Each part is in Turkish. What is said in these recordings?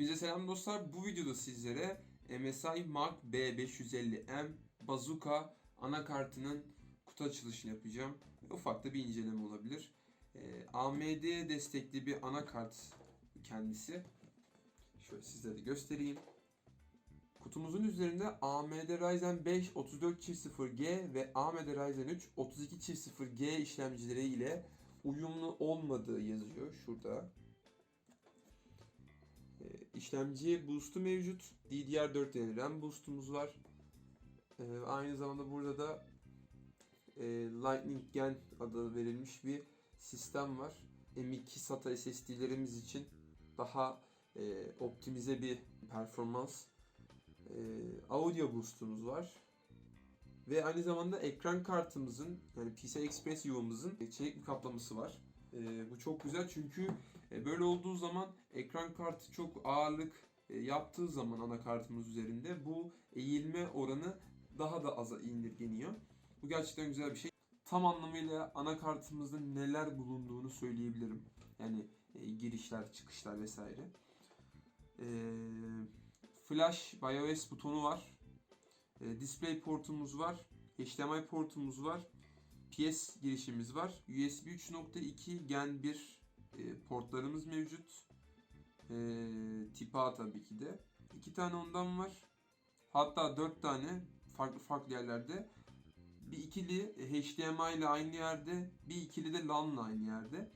Hepinize selam dostlar. Bu videoda sizlere MSI Mark B550M Bazooka anakartının kutu açılışını yapacağım. Ufak da bir inceleme olabilir. Ee, AMD destekli bir anakart kendisi. Şöyle sizlere de göstereyim. Kutumuzun üzerinde AMD Ryzen 5 3400G ve AMD Ryzen 3 3200G işlemcileri ile uyumlu olmadığı yazıyor şurada. Ee, işlemci boost'u mevcut. DDR4 yani RAM boost'umuz var. Ee, aynı zamanda burada da e, Lightning Gen adı verilmiş bir sistem var. M2 SATA SSD'lerimiz için daha e, optimize bir performans. E, audio boost'umuz var. Ve aynı zamanda ekran kartımızın yani PCI Express yuvamızın çelik bir kaplaması var. E, bu çok güzel çünkü e, böyle olduğu zaman ekran kartı çok ağırlık e, yaptığı zaman anakartımız üzerinde bu eğilme oranı daha da aza indirgeniyor. Bu gerçekten güzel bir şey. Tam anlamıyla anakartımızda neler bulunduğunu söyleyebilirim. Yani e, girişler, çıkışlar vesaire. E, flash BIOS butonu var. E, display portumuz var. HDMI portumuz var. PS girişimiz var. USB 3.2 Gen 1 e, portlarımız mevcut. E, tip A tabii ki de. İki tane ondan var. Hatta dört tane farklı farklı yerlerde. Bir ikili HDMI ile aynı yerde, bir ikili de LAN ile aynı yerde.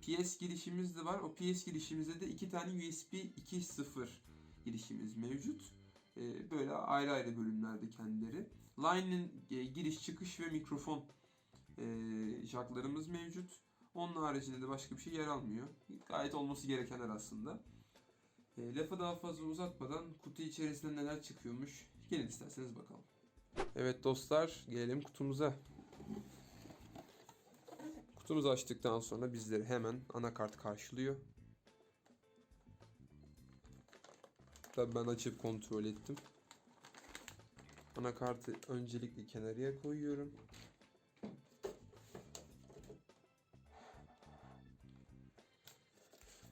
PS girişimiz de var. O PS girişimizde de iki tane USB 2.0 girişimiz mevcut. E, böyle ayrı ayrı bölümlerde kendileri. Line'in e, giriş çıkış ve mikrofon e, mevcut. Onun haricinde de başka bir şey yer almıyor. Gayet olması gerekenler aslında. E, lafı daha fazla uzatmadan kutu içerisinde neler çıkıyormuş gelin isterseniz bakalım. Evet dostlar gelelim kutumuza. Kutumuzu açtıktan sonra bizleri hemen anakart karşılıyor. Tabii ben açıp kontrol ettim. Anakartı öncelikle kenarıya koyuyorum.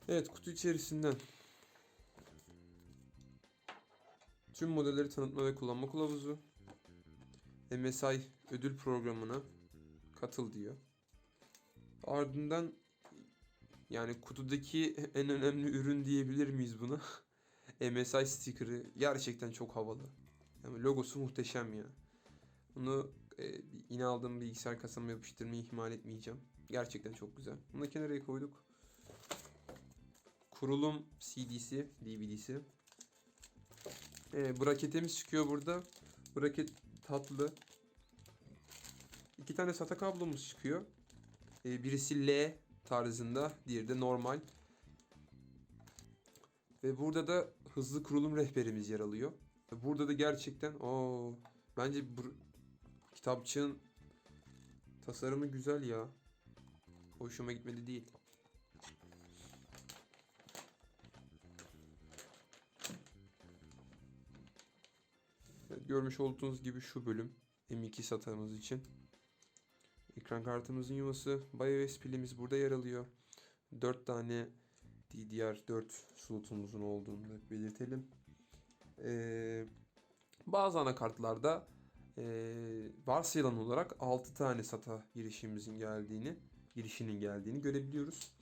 Evet kutu içerisinden tüm modelleri tanıtma ve kullanma kılavuzu MSI ödül programına katıl diyor. Ardından yani kutudaki en önemli ürün diyebilir miyiz buna? MSI sticker'ı gerçekten çok havalı. Yani logosu muhteşem ya. Bunu e, yine aldığım bilgisayar kasama yapıştırmayı ihmal etmeyeceğim. Gerçekten çok güzel. Bunu da kenara koyduk. Kurulum CD'si, DVD'si. E, braketimiz çıkıyor burada. Braket tatlı. İki tane SATA kablomuz çıkıyor. E, birisi L tarzında, diğeri de normal. Ve burada da hızlı kurulum rehberimiz yer alıyor. Burada da gerçekten o bence bu kitapçığın tasarımı güzel ya. Hoşuma gitmedi değil. Görmüş olduğunuz gibi şu bölüm M2 SATA'mız için. Ekran kartımızın yuvası, BIOS pilimiz burada yer alıyor. 4 tane DDR4 slotumuzun olduğunu da belirtelim. Ee, bazı anakartlarda e, varsayılan olarak 6 tane SATA girişimizin geldiğini, girişinin geldiğini görebiliyoruz.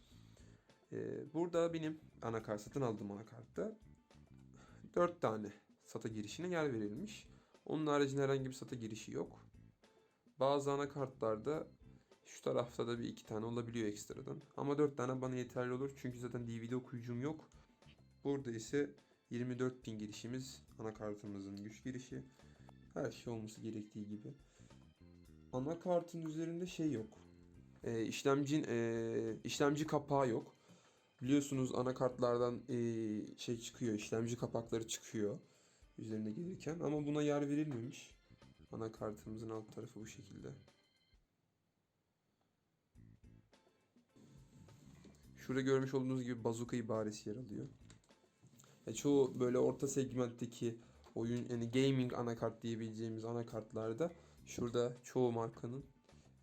Ee, burada benim anakart satın aldığım anakartta 4 tane SATA girişine yer verilmiş. Onun haricinde herhangi bir SATA girişi yok. Bazı anakartlarda şu tarafta da bir iki tane olabiliyor ekstradan. Ama 4 tane bana yeterli olur. Çünkü zaten DVD okuyucum yok. Burada ise 24 pin girişimiz anakartımızın güç girişi. Her şey olması gerektiği gibi. Anakartın üzerinde şey yok. E, işlemcin e, işlemci kapağı yok. Biliyorsunuz anakartlardan e, şey çıkıyor, işlemci kapakları çıkıyor üzerinde gelirken ama buna yer verilmemiş. Anakartımızın alt tarafı bu şekilde. Şurada görmüş olduğunuz gibi bazuka ibaresi yer alıyor. E, çoğu böyle orta segmentteki oyun yani gaming anakart diyebileceğimiz anakartlarda şurada çoğu markanın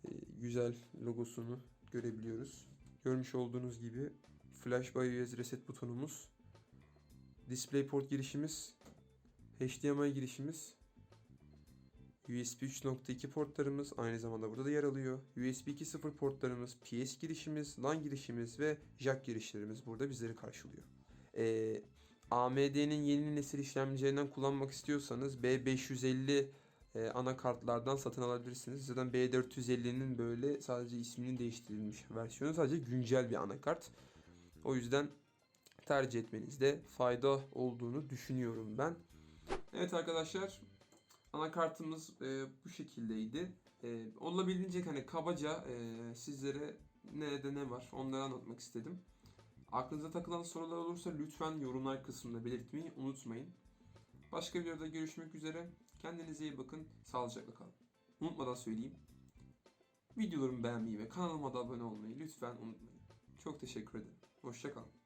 e, güzel logosunu görebiliyoruz. Görmüş olduğunuz gibi Flash BIOS reset butonumuz DisplayPort girişimiz, HDMI girişimiz, USB 3.2 portlarımız aynı zamanda burada da yer alıyor. USB 2.0 portlarımız, PS girişimiz, LAN girişimiz ve jack girişlerimiz burada bizleri karşılıyor. Ee, AMD'nin yeni nesil işlemcilerinden kullanmak istiyorsanız B550 e, anakartlardan satın alabilirsiniz. Zaten B450'nin böyle sadece isminin değiştirilmiş versiyonu sadece güncel bir anakart. O yüzden tercih etmenizde fayda olduğunu düşünüyorum ben. Evet arkadaşlar anakartımız e, bu şekildeydi. E, olabildiğince hani kabaca e, sizlere nerede ne var onları anlatmak istedim. Aklınıza takılan sorular olursa lütfen yorumlar kısmında belirtmeyi unutmayın. Başka bir videoda görüşmek üzere. Kendinize iyi bakın. Sağlıcakla kalın. Unutmadan söyleyeyim. Videolarımı beğenmeyi ve kanalıma da abone olmayı lütfen unutmayın. Çok teşekkür ederim. Hoşçakalın.